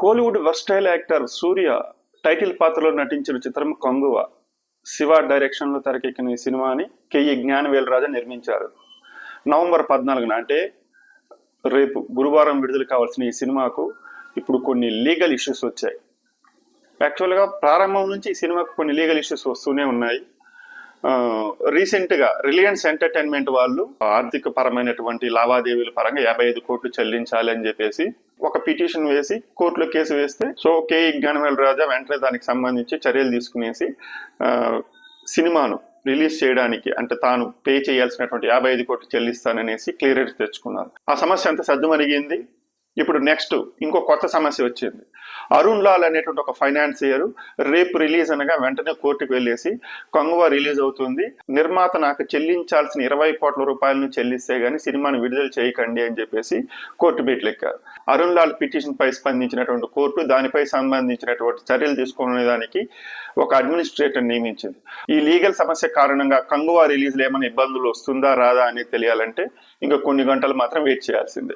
Kollywood versatile actor Surya title పాత్రలో నటించిన చిత్రం కొంగువ. శివ డైరెక్షన్లో తెరకెక్కిన ఈ సినిమాని కెయ్యి జ్ఞానవేలరాజా నిర్మించారు. నవంబర్ పద్నాలుగున అంటే రేపు గురువారం విడుదల కావాల్సిన ఈ సినిమాకు ఇప్పుడు కొన్ని లీగల్ ఇష్యూస్ వచ్చాయి. యాక్చువల్గా ప్రారంభం నుంచి ఈ సినిమాకు కొన్ని లీగల్ ఇష్యూస్ వస్తూనే ఉన్నాయి. రీసెంట్గా గా రిలయన్స్ ఎంటర్టైన్మెంట్ వాళ్ళు ఆర్థిక పరమైనటువంటి లావాదేవీల పరంగా యాభై ఐదు కోట్లు చెల్లించాలి అని చెప్పేసి ఒక పిటిషన్ వేసి కోర్టులో కేసు వేస్తే సో కే జ్ఞానవేల రాజా వెంటనే దానికి సంబంధించి చర్యలు తీసుకునేసి సినిమాను రిలీజ్ చేయడానికి అంటే తాను పే చేయాల్సినటువంటి యాభై ఐదు కోట్లు చెల్లిస్తాననేసి క్లియరెన్స్ తెచ్చుకున్నారు. ఆ సమస్య అంత సర్దుమరిగింది ఇప్పుడు నెక్స్ట్ ఇంకో కొత్త సమస్య వచ్చింది. అరుణ్ లాల్ అనేటువంటి ఒక ఫైనాన్సియర్ రేపు రిలీజ్ అనగా వెంటనే కోర్టుకు వెళ్ళేసి కంగువ రిలీజ్ అవుతుంది. నిర్మాత నాకు చెల్లించాల్సిన ఇరవై కోట్ల రూపాయలను చెల్లిస్తే గానీ సినిమాను విడుదల చేయకండి అని చెప్పేసి కోర్టు బీట్లెక్కారు. అరుణ్ లాల్ పిటిషన్ పై స్పందించినటువంటి కోర్టు దానిపై సంబంధించినటువంటి చర్యలు తీసుకునే దానికి ఒక అడ్మినిస్ట్రేటర్ నియమించింది. ఈ లీగల్ సమస్య కారణంగా కంగువా రిలీజ్లు ఏమైనా ఇబ్బందులు వస్తుందా రాదా అనేది తెలియాలంటే ఇంకా కొన్ని గంటలు మాత్రం వెయిట్ చేయాల్సిందే.